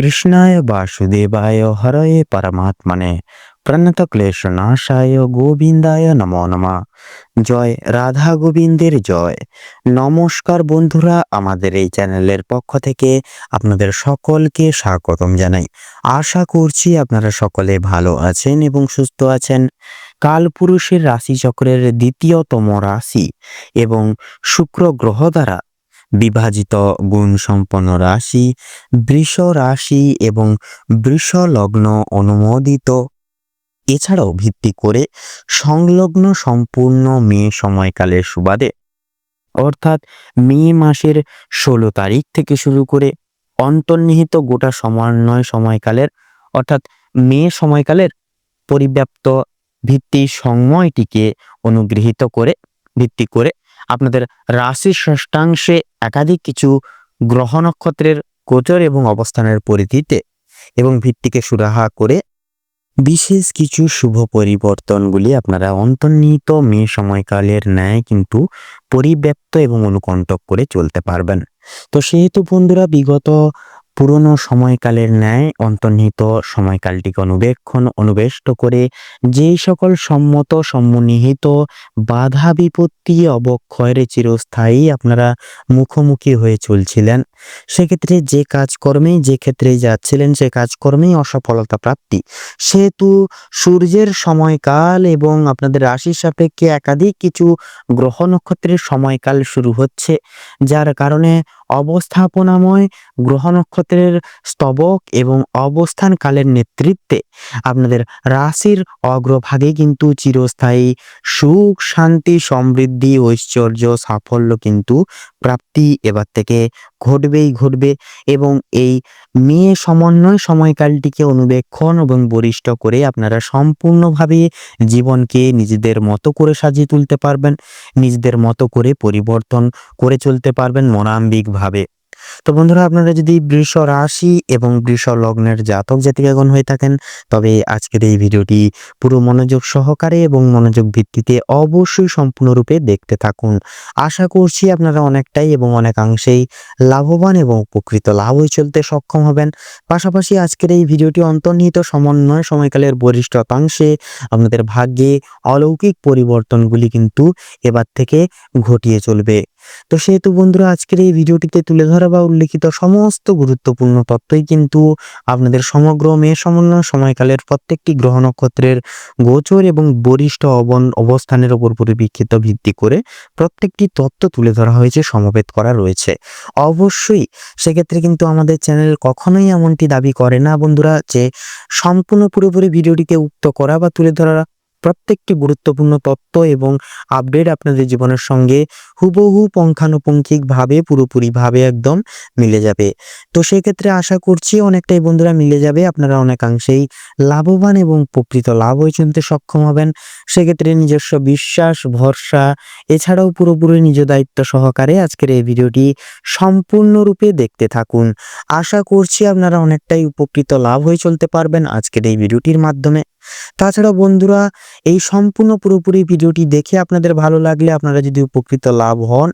কৃষ্ণায় বাসুদেবায় হরয়ে পরমাত্মনে প্রণত ক্লেশ নাশায় গোবিন্দায় নমো নমঃ জয় রাধা গোবিন্দের জয় নমস্কার বন্ধুরা আমাদের এই চ্যানেলের পক্ষ থেকে আপনাদের সকলকে স্বাগতম জানাই। আশা করছি আপনারা সকলে ভালো আছেন এবং সুস্থ আছেন। কালপুরুষের রাশিচক্রের দ্বিতীয়তম রাশি এবং শুক্র গ্রহ দ্বারা বিভাজিত গুণ সম্পন্ন রাশি, বৃষ রাশি এবং বৃষ লগ্ন অনুমোদিত। এছাড়াও ভিত্তি করে সংলগ্ন সম্পূর্ণ মে সময়কালের সুবাদে, অর্থাৎ মে মাসের ষোলো তারিখ থেকে শুরু করে অন্তর্নিহিত গোটা সমন্বয় সময়কালের, অর্থাৎ মে সময়কালের পরিব্যাপ্ত ভিত্তি সময়টিকে অনুগৃহীত করে, ভিত্তি করে আপনাদের রাশির ষষ্ঠাংশে একাধিক কিছু গ্রহ নক্ষত্রের গোচর এবং অবস্থানের পরিধিতে এবং ভিত্তিকে সুরাহা করে বিশেষ কিছু শুভ পরিবর্তনগুলি আপনারা অন্তর্নিহিত মে সময়কালের ন্যায় কিন্তু পরিব্যাপ্ত এবং অনুকণ্টক করে চলতে পারবেন। তো সেহেতু বন্ধুরা বিগত পুরনো সময়কালের ন্যায় অন্তর্নিহিত সময়কালটিকে অনুবেক্ষণ, অনুবেষ্ট করে যেই সকল সম্মত সম্মনিহিত বাধা বিপত্তি অবক্ষয়ের চিরস্থায়ী আপনারা মুখোমুখি হয়ে চলছিলেন। সেক্ষেত্রে যে কাজকর্মেই, যে ক্ষেত্রে যাচ্ছিলেন, সে কাজকর্মেই অসফলতা প্রাপ্তি। সেহেতু সূর্যের সময়কাল এবং আপনাদের রাশির সাপেক্ষে একাধিক কিছু গ্রহ নক্ষত্রের সময়কাল শুরু হচ্ছে, যার কারণে অবস্থাপনাময় গ্রহ নক্ষত্রের স্তবক এবং অবস্থানকালের নেতৃত্বে আপনাদের রাশির অগ্রভাগে কিন্তু চিরস্থায়ী সুখ, শান্তি, সমৃদ্ধি, ঐশ্বর্য, সাফল্য কিন্তু প্রাপ্তি এবার থেকে ঘটবেই ঘটবে এবং এই মেয়ে সমন্বয় সময়কালটিকে অনুবেক্ষণ এবং বরিষ্ঠ করে আপনারা সম্পূর্ণভাবে জীবনকে নিজেদের মতো করে সাজিয়ে তুলতে পারবেন, নিজেদের মতো করে পরিবর্তন করে চলতে পারবেন মনাম্বিকভাবে। তো বন্ধুরা, আপনারা যদি বৃষ রাশি এবং বৃষ লগ্নের জাতক জাতিকাগণ হয়ে থাকেন, তবে আজকের এই ভিডিওটি পুরো মনোযোগ সহকারে এবং মনোযোগ ভিত্তিতে অবশ্যই সম্পূর্ণরূপে দেখতে থাকুন। আশা করছি আপনারা অনেকটাই এবং অনেকাংশেই লাভবান এবং উপকৃত লাভ হয়ে চলতে সক্ষম হবেন। পাশাপাশি আজকের এই ভিডিওটি অন্তর্নিহিত সমন্বয় সময়কালের বরিষ্ঠ বরিষ্ঠতাংশে আপনাদের ভাগ্যে অলৌকিক পরিবর্তনগুলি কিন্তু এবার থেকে ঘটিয়ে চলবে। তো সেহেতু বন্ধুরা, আজকের এই ভিডিওটিতে তুলে ধরা বা উল্লেখিত সমস্ত গুরুত্বপূর্ণ তথ্যই কিন্তু আপনাদের সমগ্র মেয়ে সমন্বয় সময়কালের প্রত্যেকটি গ্রহ নক্ষত্রের গোচর এবং বরিষ্ঠ অবন অবস্থানের উপর পরিপ্রেক্ষিত ভিত্তি করে প্রত্যেকটি তথ্য তুলে ধরা হয়েছে, সমবেত করা রয়েছে। অবশ্যই সেক্ষেত্রে কিন্তু আমাদের চ্যানেল কখনোই এমনটি দাবি করে না বন্ধুরা, যে সম্পূর্ণ পুরোপুরি ভিডিওটিকে উক্ত করা বা তুলে ধরা প্রত্যেকটি গুরুত্বপূর্ণ তত্ত্ব এবং আপডেট আপনাদের জীবনের সঙ্গে হুবহু পুঙ্খানুপুঙ্খিকভাবে, পুরোপুরিভাবে একদম মিলে যাবে। তো সেক্ষেত্রে আশা করছি অনেকটাই বন্ধুরা মিলে যাবে, আপনারা অনেকাংশেই লাভবান এবং প্রকৃত লাভ হয়ে চলতে সক্ষম হবেন। সেক্ষেত্রে নিজস্ব বিশ্বাস, ভরসা, এছাড়াও পুরোপুরি নিজ দায়িত্ব সহকারে আজকের এই ভিডিওটি সম্পূর্ণরূপে দেখতে থাকুন। আশা করছি আপনারা অনেকটাই উপকৃত লাভ হয়ে চলতে পারবেন আজকের এই ভিডিওটির মাধ্যমে। তাছাড়া বন্ধুরা, এই সম্পূর্ণ পুরোপুরি ভিডিওটি দেখে আপনাদের ভালো লাগলে আপনারা যদি উপকৃত লাভ হন,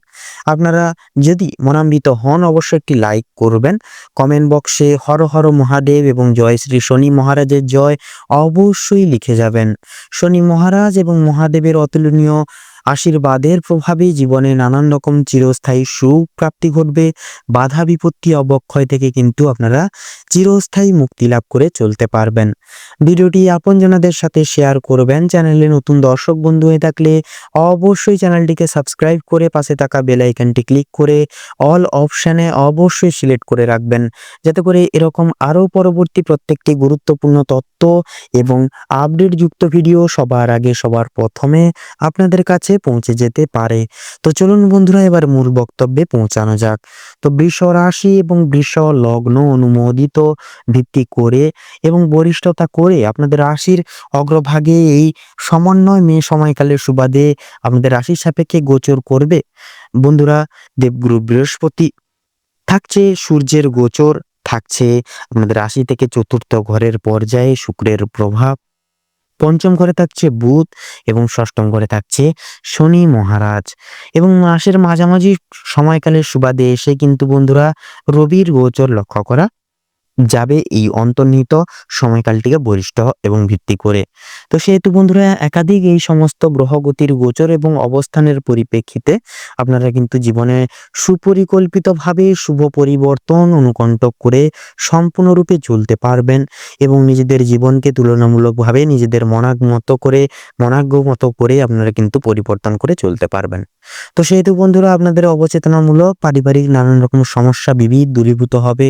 আপনারা যদি মনাম্বিত হন অবশ্যই একটি লাইক করবেন। কমেন্ট বক্সে হর হর মহাদেব এবং জয় শ্রী শনি মহারাজের জয় অবশ্যই লিখে যাবেন। শনি মহারাজ এবং মহাদেবের অতুলনীয় আশীর্বাদের প্রভাবে জীবনে নানান রকম চিরস্থায়ী সুখ প্রাপ্তি ঘটবে। বাধা বিপত্তি অবক্ষয় থেকে কিন্তু আপনারা চিরস্থায়ী মুক্তি লাভ করে চলতে পারবেন। ভিডিওটি আপনজনাদের সাথে শেয়ার করবেন। চ্যানেলে নতুন দর্শক বন্ধু হয়ে থাকলে অবশ্যই চ্যানেলটিকে সাবস্ক্রাইব করে পাশে থাকা বেল আইকনটি ক্লিক করে অল অপশানে অবশ্যই সিলেক্ট করে রাখবেন। যাতে করে এরকম আরও পরবর্তী প্রত্যেকটি গুরুত্বপূর্ণ তথ্য এবং আপডেটযুক্ত ভিডিও সবার আগে সবার প্রথমে আপনাদের কাছে পৌঁছে যেতে পারে। তো চলুন বন্ধুরা, এবার মূল বক্তব্যে পৌঁছানো যাক। তো বৃষ রাশি এবং বৃষ লগ্ন অনুমোদিত ভিত্তি করে এবং বরিষ্ঠতা করে আপনাদের রাশির অগ্রভাগে এই সমন্বয় মে সময়কালের সুবাদে আপনাদের রাশির সাপেক্ষে গোচর করবে। বন্ধুরা, দেবগুরু বৃহস্পতি, থাকছে সূর্যের গোচর, থাকছে আপনাদের রাশি থেকে চতুর্থ ঘরের পর্যায়ে শুক্রের প্রভাব। পঞ্চম ঘরে থাকছে বুধ এবং ষষ্ঠম ঘরে থাকছে শনি মহারাজ। এবং মাসের মাঝামাঝি সময়কালের সুবাদে এসে কিন্তু বন্ধুরা রবির গোচর লক্ষ্য করা যাবে এই অন্তর্নিহিত সময়কালটিকে বরিষ্ঠ এবং ভিত্তি করে। তো সেহেতু বন্ধুরা, একাধিক এই সমস্ত গ্রহগতির গোচর এবং অবস্থানের পরিপ্রেক্ষিতে আপনারা কিন্তু জীবনে সুপরিকল্পিতভাবে শুভ পরিবর্তন অনুকণ্টক করে সম্পূর্ণরূপে চলতে পারবেন এবং নিজেদের জীবনকে তুলনামূলকভাবে নিজেদের মনাগ মতো করে মনাজ্ঞ মতো করে আপনারা কিন্তু পরিবর্তন করে চলতে পারবেন। তো সেহেতু বন্ধুরা, আপনাদের অবচেতনামূলক পারিবারিক নানান রকম সমস্যা বিবিধ দূরীভূত হবে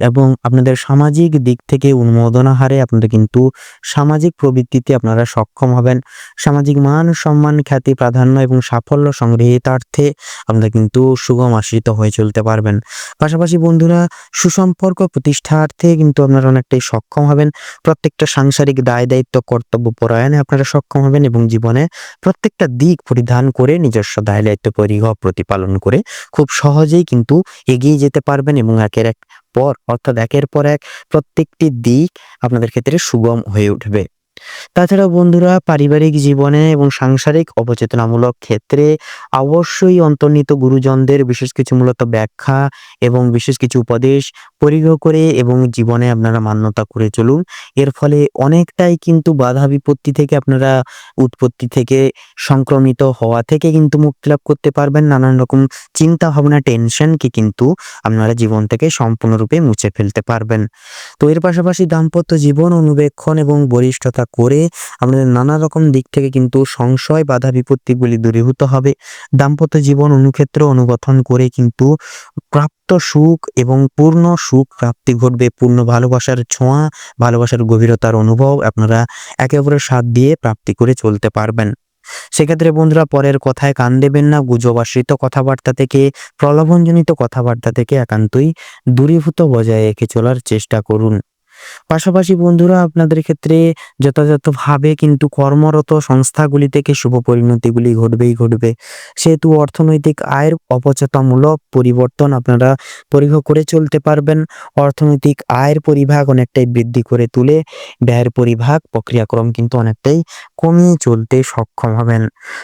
এবং আপনাদের সামাজিক দিক থেকে উন্মোদনা হারে আপনারা কিন্তু সামাজিক প্রবৃত্তিতে আপনারা সক্ষম হবেন। সামাজিক মান, সম্মান, খ্যাতি, প্রাধান্য এবং সাফল্য সংগৃহীতার্থে আপনারা কিন্তু সুগম আশ্রিত হয়ে চলতে পারবেন। পাশাপাশি বন্ধুরা, সুসম্পর্ক প্রতিষ্ঠার্থে কিন্তু আপনারা অনেকটাই সক্ষম হবেন। প্রত্যেকটা সাংসারিক দায়, দায়িত্ব, কর্তব্য পরায়ণে আপনারা সক্ষম হবেন এবং জীবনে প্রত্যেকটা দিক পরিধান করে নিজস্ব দায়, দায়িত্ব পরিহ প্রতিপালন করে খুব সহজেই কিন্তু এগিয়ে যেতে পারবেন এবং একের এক পর, অর্থাৎ একের পর এক প্রত্যেকটি দিক আপনাদের ক্ষেত্রে সুগম হয়ে উঠবে। তাছাড়া বন্ধুরা, পারিবারিক জীবনে এবং সাংসারিক অবচেতনামূলক ক্ষেত্রে অবশ্যই অন্তর্নিহিত গুরুজনদের বিশেষ কিছু মূলত ব্যাখ্যা এবং বিশেষ কিছু উপদেশ পরিগ্রহ করে এবং জীবনে আপনারা মান্যতা করে চলুন। এর ফলে অনেকটাই কিন্তু বাধা বিপত্তি থেকে আপনারা উৎপত্তি থেকে সংক্রমিত হওয়া থেকে কিন্তু মুক্তি লাভ করতে পারবেন। নানান রকম চিন্তা ভাবনা টেনশনকে কিন্তু আপনারা জীবন থেকে সম্পূর্ণরূপে মুছে ফেলতে পারবেন। তো এর পাশাপাশি দাম্পত্য জীবন অনুবেক্ষণ এবং বরিষ্ঠতা করে আপনাদের নানা রকম দিক থেকে কিন্তু সংশয়, বাধা বিপত্তিগুলি দূরীভূত হবে। দাম্পত্য জীবন অনুক্ষেত্র অনুগঠন করে কিন্তু প্রাপ্ত সুখ এবং পূর্ণ সুখ প্রাপ্তি ঘটবে। পূর্ণ ভালোবাসার ছোঁয়া, ভালোবাসার গভীরতার অনুভব আপনারা একে অপরের সাথ দিয়ে প্রাপ্তি করে চলতে পারবেন। সেক্ষেত্রে বন্ধুরা, পরের কথায় কান দেবেন না। গুজব আশ্রিত কথাবার্তা থেকে, প্রলোভনজনিত কথাবার্তা থেকে একান্তই দূরীভূত বজায় রেখে চলার চেষ্টা করুন। পাশাপাশি বন্ধুরা, আপনাদের ক্ষেত্রে যথাযথভাবে কিন্তু কর্মরত সংস্থাগুলি থেকে শুভ পরিণতিগুলি ঘটবেই ঘটবে। সেহেতু অর্থনৈতিক আয়ের অপচেতামূলক পরিবর্তন আপনারা পরিগ্রহ করে চলতে পারবেন। অর্থনৈতিক আয়ের পরিভাগ অনেকটাই বৃদ্ধি করে তুলে ব্যয়ের পরিভাগ প্রক্রিয়াক্রম কিন্তু অনেকটাই কমিয়ে চলতে সক্ষম হবেন।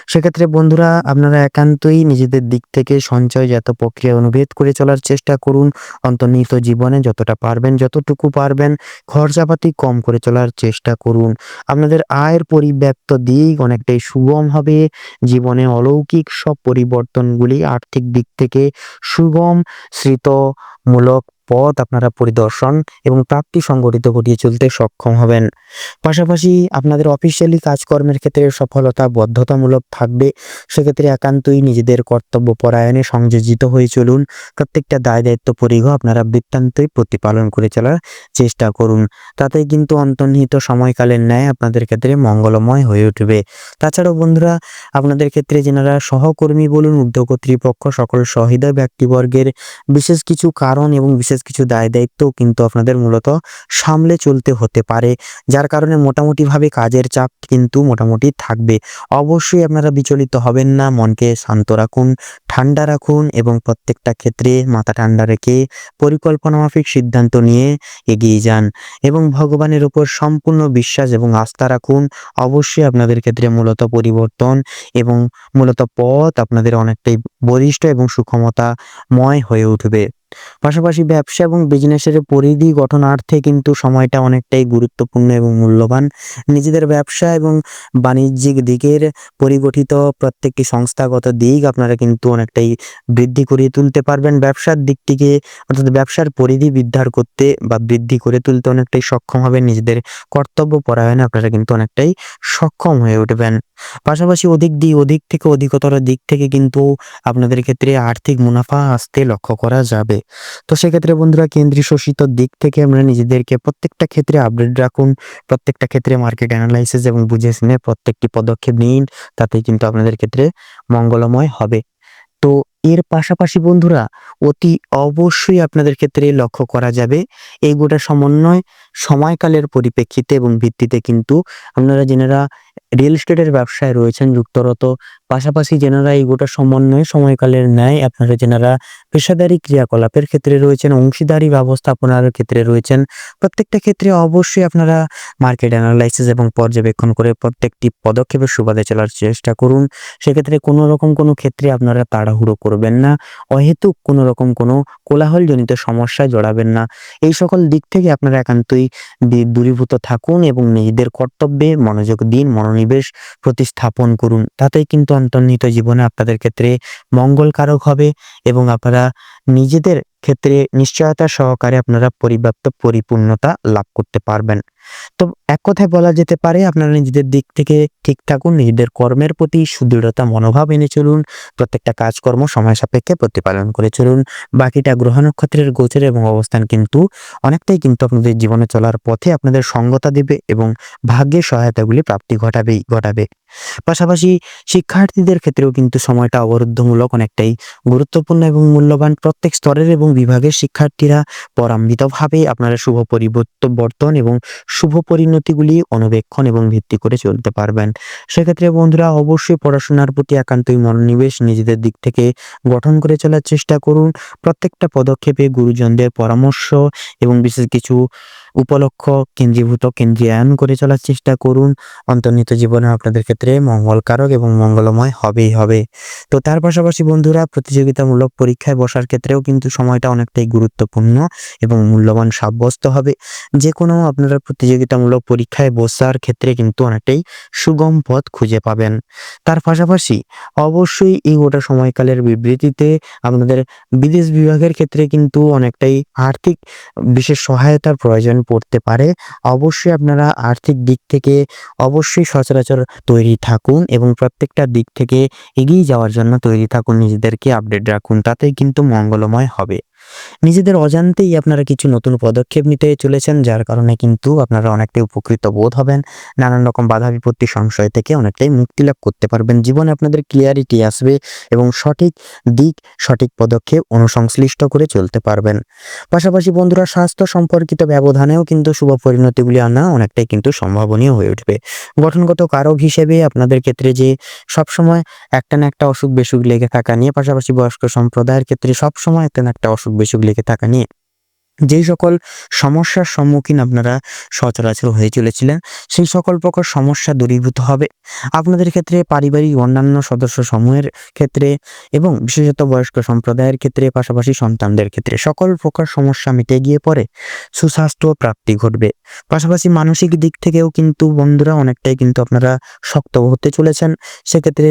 সেক্ষেত্রে বন্ধুরা, আপনারা একান্তই নিজেদের দিক থেকে সঞ্চয় সঞ্চয়জাত প্রক্রিয়া অনুভেদ করে চলার চেষ্টা করুন। অন্তর্নিহিত জীবনে যতটা পারবেন, যতটুকু পারবেন খরচাপাতি কম করে চলার চেষ্টা করুন। আপনাদের আয়ের পরিব্যাপ্ত দিক অনেকটাই সুগম হবে। জীবনে অলৌকিক সব পরিবর্তনগুলি আর্থিক দিক থেকে সুগম, স্মৃতমূলক পথ আপনারা পরিদর্শন এবং প্রাপ্তি সংগঠিত ঘটিয়ে চলতে সক্ষম হবেন। পাশাপাশি আপনাদের অফিসিয়ালি কাজকর্মের ক্ষেত্রে সফলতা বদ্ধতামূলক থাকবে। সেক্ষেত্রে একান্তই নিজেদের কর্তব্য পরায়ণে সংযোজিত হয়ে চলুন। প্রত্যেকটা দায় দায়িত্ব পরিঘ আপনারা বৃত্তান্তই প্রতিপালন করে চলার চেষ্টা করুন। তাতে কিন্তু অন্তর্নিহিত সময়কালের ন্যায় আপনাদের ক্ষেত্রে মঙ্গলময় হয়ে উঠবে। তাছাড়াও বন্ধুরা, আপনাদের ক্ষেত্রে যেনারা সহকর্মী বলুন উদ্যোগ কর্তৃপক্ষ, সকল সহৃদয় ব্যক্তিবর্গের বিশেষ কিছু কারণ এবং বিশেষ কিছু দায় দায়িত্ব কিন্তু আপনাদের মূলত সামলে চলতে হতে পারে। যার কারণে মোটামুটিভাবে কাজের চাপ কিন্তু মোটামুটি থাকবে। অবশ্যই আপনারা বিচলিত হবেন না, মনকে শান্ত রাখুন, ঠান্ডা রাখুন এবং প্রত্যেকটা ক্ষেত্রে মাথা ঠান্ডা রেখে পরিকল্পনা মাফিক সিদ্ধান্ত নিয়ে এগিয়ে যান এবং ভগবানের উপর সম্পূর্ণ বিশ্বাস এবং আস্থা রাখুন। অবশ্যই আপনাদের ক্ষেত্রে মূলত পরিবর্তন এবং মূলত পথ আপনাদের অনেকটাই বলিষ্ঠ এবং সুক্ষমতাময় হয়ে উঠবে। পাশাপাশি ব্যবসা এবং বিজনেসের পরিধি গঠনার্থে কিন্তু সময়টা অনেকটাই গুরুত্বপূর্ণ এবং মূল্যবান। নিজেদের ব্যবসা এবং বাণিজ্যিক দিকের পরিগঠিত প্রত্যেকটি সংস্থাগত দিক আপনারা কিন্তু অনেকটাই বৃদ্ধি করিয়ে তুলতে পারবেন। ব্যবসার দিকটিকে অর্থাৎ ব্যবসার পরিধি বিদ্ধার করতে বা বৃদ্ধি করে তুলতে অনেকটাই সক্ষম হবেন। নিজেদের কর্তব্য পরায়ণে আপনারা কিন্তু অনেকটাই সক্ষম হয়ে উঠবেন। পাশাপাশি অধিক দিক, অধিক থেকে অধিকতর দিক থেকে কিন্তু আপনাদের ক্ষেত্রে আর্থিক মুনাফা আসতে লক্ষ্য করা যাবে। তো সেক্ষেত্রে বন্ধুরা কেন্দ্রীয় শোষিত দিক থেকে আমরা নিজেদেরকে প্রত্যেকটা ক্ষেত্রে আপডেট রাখুন, প্রত্যেকটা ক্ষেত্রে মার্কেট অ্যানালাইসিস এবং বুঝে শুনে প্রত্যেকটি পদক্ষেপ নিন তাতে কিন্তু আপনাদের ক্ষেত্রে মঙ্গলময় হবে। তো এর পাশাপাশি বন্ধুরা অতি অবশ্যই আপনাদের ক্ষেত্রে লক্ষ্য করা যাবে, এই গোটা সমন্বয় সময়কালের পরিপ্রেক্ষিতে এবং ভিত্তিতে কিন্তু আপনারা যেনারা রিয়েল এস্টেটের ব্যবসায় রয়েছেন, যুক্তরত পাশাপাশি যেনারা এই গোটা সমন্বয়ে, সময়কালের ন্যায় আপনারা যেনারা পেশাদারি ক্রিয়াকলাপের ক্ষেত্রে রয়েছেন, অংশীদারি ব্যবস্থাপনার ক্ষেত্রে রয়েছেন, প্রত্যেকটা ক্ষেত্রে অবশ্যই আপনারা মার্কেট অ্যানালাইসিস এবং পর্যবেক্ষণ করে প্রত্যেকটি পদক্ষেপের সুবাদে চলার চেষ্টা করুন। সেক্ষেত্রে কোনো রকম কোনো ক্ষেত্রে আপনারা তাড়াহুড়ো করবেন না, অহেতুক কোনো রকম কোনো কোলাহলজনিত সমস্যায় জড়াবেন না। এই সকল দিক থেকে আপনারা একান্তই দূরীভূত থাকুন এবং নিজেদের কর্তব্যে মনোযোগ দিন, মনোনিবেশ প্রতিস্থাপন করুন। তাতেই কিন্তু অন্তর্নিহিত জীবনে আপনাদের ক্ষেত্রে মঙ্গলকারক হবে এবং আপনারা নিজেদের ক্ষেত্রে নিশ্চয়তা সহকারে আপনারা পরিব্যাপ্ত পরিপূর্ণতা লাভ করতে পারবেন। তো এক কথায় বলা যেতে পারে, আপনারা নিজেদের দিক থেকে ঠিক থাকুন, নিজেদের কর্মের প্রতি সুদৃঢ়তা, মনোভাব এনে চলুন, প্রত্যেকটা কাজকর্ম সময় সাপেক্ষে প্রতিপালন করে চলুন। বাকিটা গ্রহ নক্ষত্রের গোচর এবং অবস্থান কিন্তু অনেকটাই কিন্তু আপনাদের জীবনে চলার পথে আপনাদের সঙ্গতা দেবে এবং ভাগ্যের সহায়তাগুলি প্রাপ্তি ঘটাবেই, ঘটাবে। পাশাপাশি শিক্ষার্থীদের ক্ষেত্রেও কিন্তু সময়টা অবরুদ্ধমূলক, অনেকটাই গুরুত্বপূর্ণ এবং মূল্যবান প্রত্যেক স্তরের এবং বিভাগের শিক্ষার্থীরা পরাম্বিতভাবে আপনারা শুভ পরিবর্তন এবং শুভ পরিণতিগুলি অনুবেক্ষণ এবং ভিত্তি করে চলতে পারবেন। সেক্ষেত্রে বন্ধুরা অবশ্যই পড়াশোনার প্রতি একান্তই মনোনিবেশ, নিজেদের দিক থেকে গঠন করে চলার চেষ্টা করুন। প্রত্যেকটা পদক্ষেপে গুরুজনদের পরামর্শ এবং বিশেষ কিছু উপলক্ষ কেন্দ্রীভূত কেন্দ্রীয়ায়ন করে চলার চেষ্টা করুন। অন্তর্নিহিত জীবনে আপনাদের ক্ষেত্রে মঙ্গলকারক এবং মঙ্গলময় হবেই হবে। তো তার পাশাপাশি বন্ধুরা, প্রতিযোগিতামূলক পরীক্ষায় বসার ক্ষেত্রেও কিন্তু সময়টা অনেকটাই গুরুত্বপূর্ণ এবং মূল্যবান সাব্যস্ত হবে। যে কোনো আপনারা প্রতিযোগিতামূলক পরীক্ষায় বসার ক্ষেত্রে কিন্তু অনেকটাই সুগম পথ খুঁজে পাবেন। তার পাশাপাশি অবশ্যই এই গোটা সময়কালের বিবৃতিতে আপনাদের বিদেশ বিভাগের ক্ষেত্রে কিন্তু অনেকটাই আর্থিক বিশেষ সহায়তার প্রয়োজন পড়তে পারে। অবশ্যই আপনারা আর্থিক দিক থেকে অবশ্যই সচরাচর তৈরি থাকুন এবং প্রত্যেকটা দিক থেকে এগিয়ে যাওয়ার জন্য তৈরি থাকুন। নিজেদেরকে আপডেট রাখুন, তাতেই কিন্তু মঙ্গলময় হবে। নিজেদের অজান্তেই আপনারা কিছু নতুন পদক্ষেপ নিতে চলেছেন, যার কারণে কিন্তু আপনারা অনেকটাই উপকৃত বোধ হবেন। নানান রকম বাধা বিপত্তি সংশয় থেকে অনেকটাই মুক্তি লাভ করতে পারবেন। জীবনে আপনাদের ক্লিয়ারিটি আসবে এবং সঠিক দিক, সঠিক পদক্ষেপ অনুসংশ্লিষ্ট করে চলতে পারবেন। পাশাপাশি বন্ধুরা, স্বাস্থ্য সম্পর্কিত ব্যবধানেও কিন্তু শুভ পরিণতিগুলি আনা অনেকটাই কিন্তু সম্ভাবনীয় হয়ে উঠবে। গঠনগত কারক হিসেবে আপনাদের ক্ষেত্রে যে সবসময় একটা না একটা অসুখ বেসুখ লেগে থাকা নিয়ে, পাশাপাশি বয়স্ক সম্প্রদায়ের ক্ষেত্রে সবসময় একটা না একটা অসুখ বেসুখ লেগে থাকা নিয়ে। যেই সকল সমস্যার সম্মুখীন আপনারা সচরাচর হয়ে চলেছিলেন, সেই সকল প্রকার সমস্যা দূরীভূত হবে। আপনাদের ক্ষেত্রে, পারিবারিক অন্যান্য সদস্য সমূহের ক্ষেত্রে এবং বিশেষত বয়স্ক সম্প্রদায়ের ক্ষেত্রে, পাশাপাশি সন্তানদের ক্ষেত্রে সকল প্রকার সমস্যা মিটে গিয়ে পরে সুস্বাস্থ্য প্রাপ্তি ঘটবে। পাশাপাশি মানসিক দিক থেকেও কিন্তু বন্ধুরা অনেকটাই কিন্তু আপনারা শক্ত হতে চলেছেন। সেক্ষেত্রে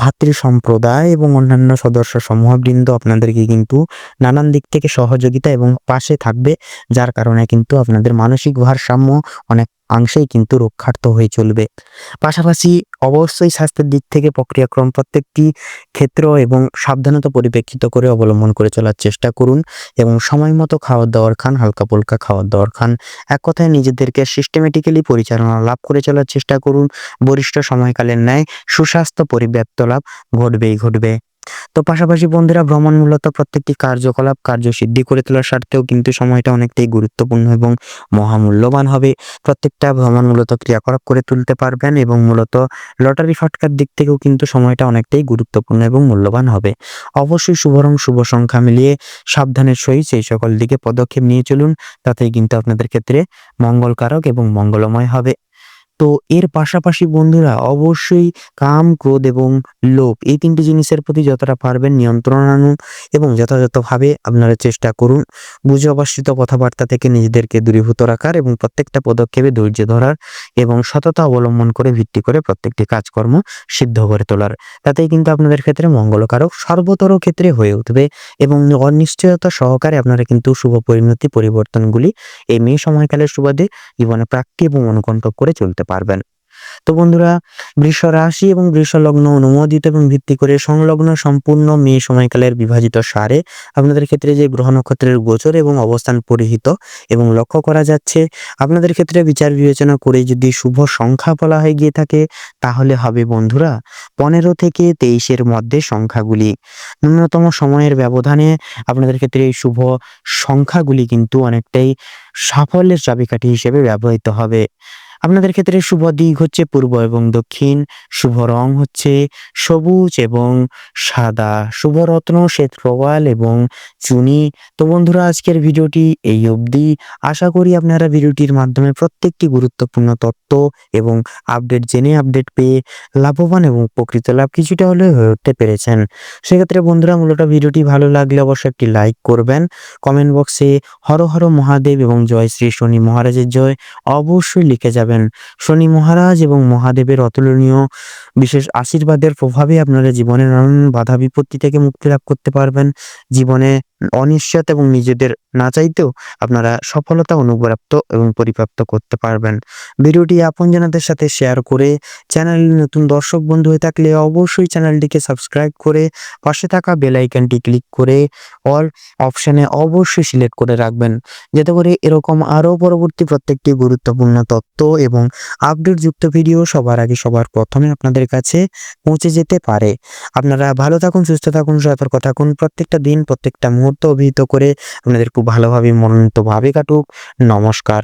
ভাতৃ সম্প্রদায় এবং অন্যান্য সদস্য সমূহবৃন্দ আপনাদেরকে কিন্তু নানান দিক থেকে সহযোগিতা এবং পাশে থাকবে, যার কারণে কিন্তু আপনাদের মানসিক ভারসাম্য অনেক অংশেই কিন্তু রক্ষার্থ হয়ে চলবে। পাশাপাশি অবশ্যই স্বাস্থ্যের দিক থেকে প্রক্রিয়াক্রম প্রত্যেকটি ক্ষেত্র এবং সাবধানতা পরিপ্রেক্ষিত করে অবলম্বন করে চলার চেষ্টা করুন এবং সময় মতো খাবার দাবার খান, হালকা পুলকা খাবার দাবার খান। এক কথায় নিজেদেরকে সিস্টেমেটিক্যালি পরিচালনা লাভ করে চলার চেষ্টা করুন। বরিষ্ঠ সময়কালের ন্যায় সুস্বাস্থ্য পরিব্যাপ্ত লাভ ঘটবেই ঘটবে। তো পাশাপাশি বন্ধুরা ভ্রমণ মূলত প্রত্যেকটি কার্যকলাপ, কার্যসিদ্ধি করে তোলার স্বার্থেও কিন্তু সময়টা অনেকটাই গুরুত্বপূর্ণ এবং মহামূল্যবান হবে। প্রত্যেকটা ভ্রমণ মূলত ক্রিয়াকলাপ করে তুলতে পারবেন এবং মূলত লটারি ফাটকার দিক থেকেও কিন্তু সময়টা অনেকটাই গুরুত্বপূর্ণ এবং মূল্যবান হবে। অবশ্যই শুভ রং, শুভ সংখ্যা মিলিয়ে সাবধানের সহিত সেই সকল দিকে পদক্ষেপ নিয়ে চলুন। তাতেই কিন্তু আপনাদের ক্ষেত্রে মঙ্গলকারক এবং মঙ্গলময় হবে। তো এর পাশাপাশি বন্ধুরা অবশ্যই কাম, ক্রোধ এবং লোভ এই তিনটি জিনিসের প্রতি যতটা পারবেন নিয়ন্ত্রণ আনুন এবং যথাযথভাবে আপনারা চেষ্টা করুন বুঝে অবাশ্রিত কথাবার্তা থেকে নিজেদেরকে দূরীভূত রাখার এবং প্রত্যেকটা পদক্ষেপে ধৈর্য ধরার এবং সততা অবলম্বন করে ভিত্তি করে প্রত্যেকটি কাজকর্ম সিদ্ধ করে তোলার। তাতেই কিন্তু আপনাদের ক্ষেত্রে মঙ্গলকারক সর্বতর ক্ষেত্রে হয়ে উঠবে এবং অনিশ্চয়তা সহকারে আপনারা কিন্তু শুভ পরিণতি পরিবর্তনগুলি এই মেয়ে সময়কালের সুবাদে জীবনে প্রাপ্তি এবং অনুকণ্ঠ করে চলতে পারবেন। তো বন্ধুরা, বৃষ রাশি এবং বৃষ লগ্ন অনুমোদিত এবং ভিত্তি করে সংলগ্ন সম্পূর্ণ মেয়ে সময়কালের বিভাজিত সারে আপনাদের ক্ষেত্রে যে গ্রহ নক্ষত্রের গোচর এবং অবস্থান পরিহিত এবং লক্ষ্য করা যাচ্ছে, আপনাদের ক্ষেত্রে বিচার বিবেচনা করে যদি শুভ সংখ্যা বলা হয়ে গিয়ে থাকে, তাহলে হবে বন্ধুরা, পনেরো থেকে তেইশের মধ্যে সংখ্যাগুলি। ন্যূনতম সময়ের ব্যবধানে আপনাদের ক্ষেত্রে এই শুভ সংখ্যাগুলি কিন্তু অনেকটাই সাফল্যের চাবিকাঠি হিসেবে ব্যবহৃত হবে। আপনাদের ক্ষেত্রে শুভ দিক হচ্ছে পূর্ব এবং দক্ষিণ, শুভ রং হচ্ছে সবুজ এবং সাদা, শুভ রত্ন শ্বেত প্রবাল এবং চুনি। তো বন্ধুরা, আজকের ভিডিওটি এই অবধি। আশা করি আপনারা ভিডিওটির মাধ্যমে প্রত্যেকটি গুরুত্বপূর্ণ তথ্য এবং আপডেট জেনে আপডেট পেয়ে লাভবান এবং উপকৃত লাভ কিছুটা হলেও হয়ে উঠতে পেরেছেন। সেক্ষেত্রে বন্ধুরা, মূলত ভিডিওটি ভালো লাগলে অবশ্যই একটি লাইক করবেন। কমেন্ট বক্সে হর হর মহাদেব এবং জয় শ্রী শনি মহারাজের জয় অবশ্যই লিখে যাবেন। শনি মহারাজ এবং মহাদেবের অতুলনীয় বিশেষ আশীর্বাদের প্রভাবে আপনারা জীবনের নানান বাধা বিপত্তি থেকে মুক্তি লাভ করতে পারবেন। জীবনে অনিশ্চয়তা এবং নিজেদের না চাইতেও আপনারা সফলতা অনুপ্রাপ্ত এবং পরিপ্রাপ্ত করতে পারবেন। ভিডিওটি আপনজনদের সাথে শেয়ার করে চ্যানেলে নতুন দর্শক বন্ধু হয়ে থাকলে অবশ্যই চ্যানেলটিকে সাবস্ক্রাইব করে পাশে থাকা বেল আইকনটি ক্লিক করে অল অপশানে অবশ্যই সিলেক্ট করে রাখবেন। যাতে করে এরকম আরও পরবর্তী প্রত্যেকটি গুরুত্বপূর্ণ তথ্য এবং আপডেট যুক্ত ভিডিও সবার আগে সবার প্রথমে আপনাদের কাছে পৌঁছে যেতে পারে। আপনারা ভালো থাকুন, সুস্থ থাকুন, সতর্ক থাকুন। প্রত্যেকটা দিন, প্রত্যেকটা মুহূর্ত অভিহিত করে আপনাদের খুব ভালোভাবে মনোনীতভাবে কাটুক। নমস্কার।